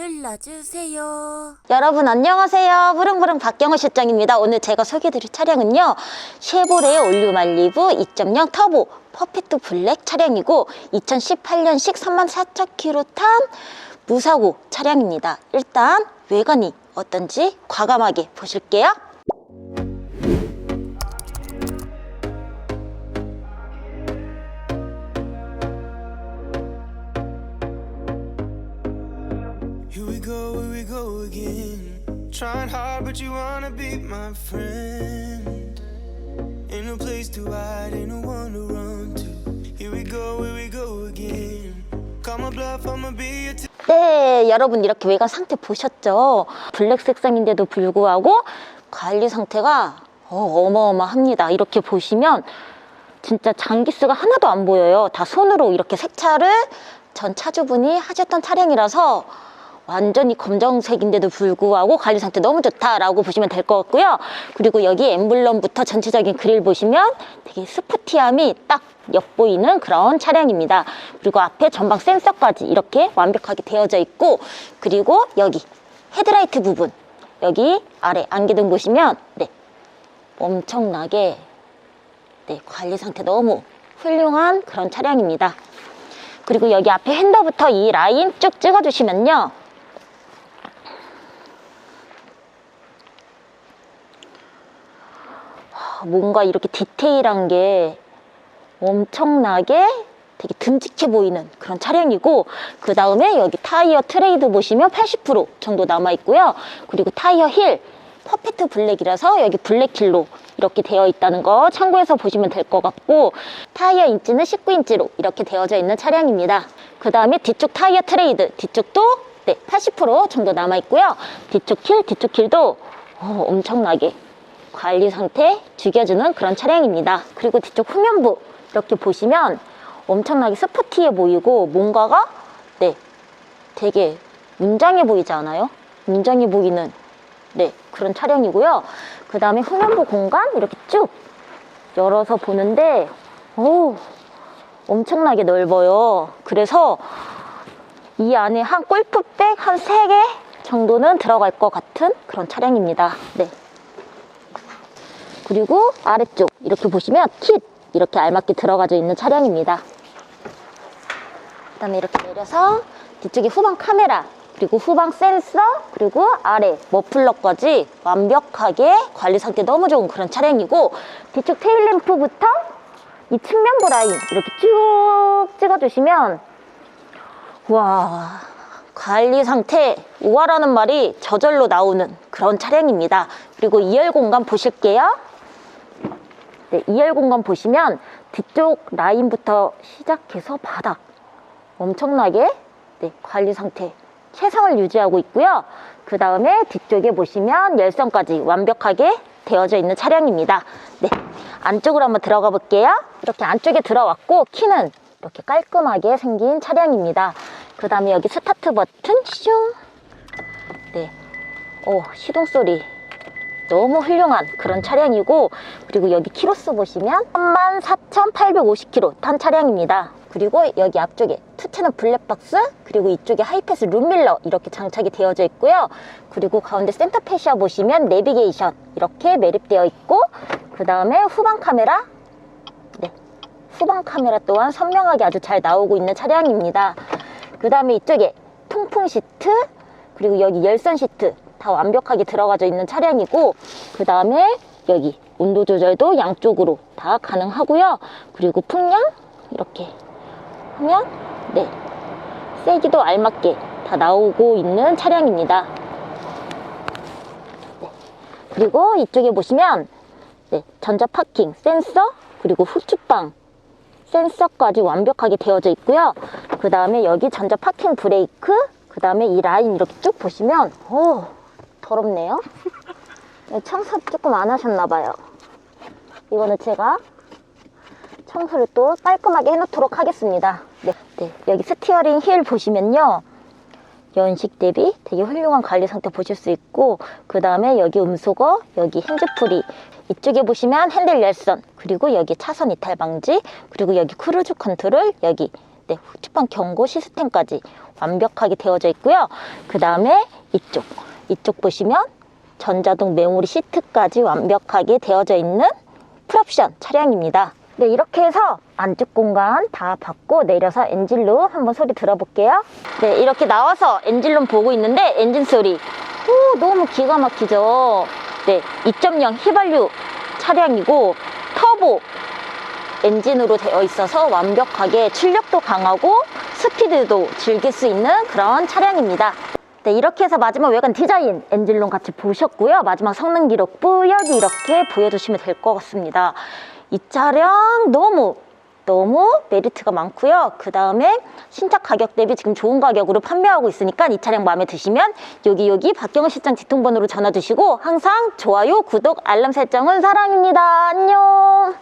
눌러주세요. 여러분 안녕하세요. 부릉부릉 박경호 실장입니다. 오늘 제가 소개해드릴 차량은요. 쉐보레 올류말리브 2.0 터보 퍼펙트 블랙 차량이고 2018년식 34,000km 탄 무사고 차량입니다. 일단 외관이 어떤지 과감하게 보실게요. Go, here we go again. Trying hard, but you wanna be my friend. Ain't no place to hide, ain't no one to run to. Here we go, here we go again. Call my bluff, I'ma be your. 네, 여러분 이렇게 외관 상태 보셨죠? 블랙 색상인데도 불구하고 관리 상태가 어, 어마어마합니다. 이렇게 보시면 진짜 장기스가 하나도 안 보여요. 다 손으로 이렇게 색차를 전 차주분이 하셨던 차량이라서 완전히 검정색인데도 불구하고 관리 상태 너무 좋다라고 보시면 될 것 같고요. 그리고 여기 엠블럼부터 전체적인 그릴 보시면 되게 스포티함이 딱 엿보이는 그런 차량입니다. 그리고 앞에 전방 센서까지 이렇게 완벽하게 되어져 있고 그리고 여기 헤드라이트 부분 여기 아래 안개등 보시면 네 엄청나게 네, 관리 상태 너무 훌륭한 그런 차량입니다. 그리고 여기 앞에 핸더부터 이 라인 쭉 찍어주시면요. 뭔가 이렇게 디테일한 게 엄청나게 되게 듬직해 보이는 그런 차량이고 그 다음에 여기 타이어 트레이드 보시면 80% 정도 남아 있고요. 그리고 타이어 힐 퍼펙트 블랙이라서 여기 블랙 힐로 이렇게 되어 있다는 거 참고해서 보시면 될 것 같고 타이어 인치는 19인치로 이렇게 되어져 있는 차량입니다. 그 다음에 뒤쪽 타이어 트레이드 뒤쪽도 네, 80% 정도 남아 있고요. 뒤쪽 힐 뒤쪽 힐도 어, 엄청나게 관리 상태 죽여주는 그런 차량입니다. 그리고 뒤쪽 후면부 이렇게 보시면 엄청나게 스포티해 보이고 뭔가가 네 되게 문장해 보이지 않아요? 문장해 보이는 네 그런 차량이고요. 그 다음에 후면부 공간 이렇게 쭉 열어서 보는데 오 엄청나게 넓어요. 그래서 이 안에 한 골프백 한 세 개 정도는 들어갈 것 같은 그런 차량입니다. 네. 그리고 아래쪽 이렇게 보시면 킷 이렇게 알맞게 들어가져 있는 차량입니다. 그 다음에 이렇게 내려서 뒤쪽에 후방 카메라 그리고 후방 센서 그리고 아래 머플러까지 완벽하게 관리 상태 너무 좋은 그런 차량이고 뒤쪽 테일램프부터 이 측면부 라인 이렇게 쭉 찍어주시면 와 관리 상태 우아라는 말이 저절로 나오는 그런 차량입니다. 그리고 2열 공간 보실게요. 네, 2열 공간 보시면 뒤쪽 라인부터 시작해서 바닥 엄청나게 네, 관리 상태 최상을 유지하고 있고요. 그 다음에 뒤쪽에 보시면 열선까지 완벽하게 되어져 있는 차량입니다. 네, 안쪽으로 한번 들어가 볼게요. 이렇게 안쪽에 들어왔고 키는 이렇게 깔끔하게 생긴 차량입니다. 그 다음에 여기 스타트 버튼 슝. 네, 오 시동 소리 너무 훌륭한 그런 차량이고 그리고 여기 키로수 보시면 34,850km 탄 차량입니다. 그리고 여기 앞쪽에 투체는 블랙박스 그리고 이쪽에 하이패스 룸밀러 이렇게 장착이 되어져 있고요. 그리고 가운데 센터 패시아 보시면 내비게이션 이렇게 매립되어 있고 그 다음에 후방 카메라 네, 후방 카메라 또한 선명하게 아주 잘 나오고 있는 차량입니다. 그 다음에 이쪽에 통풍 시트 그리고 여기 열선 시트 다 완벽하게 들어가져 있는 차량이고 그 다음에 여기 온도 조절도 양쪽으로 다 가능하고요. 그리고 풍량 이렇게 하면 네 세기도 알맞게 다 나오고 있는 차량입니다. 네. 그리고 이쪽에 보시면 네, 전자 파킹 센서 그리고 후추방 센서까지 완벽하게 되어져 있고요. 그 다음에 여기 전자 파킹 브레이크, 그 다음에 이 라인 이렇게 쭉 보시면, 오, 더럽네요. 네, 청소 조금 안 하셨나 봐요. 이거는 제가 청소를 또 깔끔하게 해놓도록 하겠습니다. 네, 네. 여기 스티어링 힐 보시면요. 연식 대비 되게 훌륭한 관리 상태 보실 수 있고 그 다음에 여기 음소거 여기 핸즈프리 이쪽에 보시면 핸들 열선 그리고 여기 차선 이탈 방지 그리고 여기 크루즈 컨트롤 여기 네, 후추판 경고 시스템까지 완벽하게 되어져 있고요. 그 다음에 이쪽, 이쪽 보시면 전자동 메모리 시트까지 완벽하게 되어져 있는 풀옵션 차량입니다. 네, 이렇게 해서 안쪽 공간 다 받고 내려서 엔진룸 한번 소리 들어볼게요. 네, 이렇게 나와서 엔진룸 보고 있는데 엔진 소리 오, 너무 기가 막히죠. 네, 2.0 휘발유 차량이고 터보 엔진으로 되어 있어서 완벽하게 출력도 강하고 스피드도 즐길 수 있는 그런 차량입니다. 네, 이렇게 해서 마지막 외관 디자인 엔진룸 같이 보셨고요. 마지막 성능 기록 뿌연히 이렇게 보여주시면 될 것 같습니다. 이 차량 너무 너무 메리트가 많고요. 그 다음에 신차 가격 대비 지금 좋은 가격으로 판매하고 있으니까 이 차량 마음에 드시면 여기 여기 박경은 실장 뒷통번호로 전화 주시고 항상 좋아요, 구독, 알람 설정은 사랑입니다. 안녕.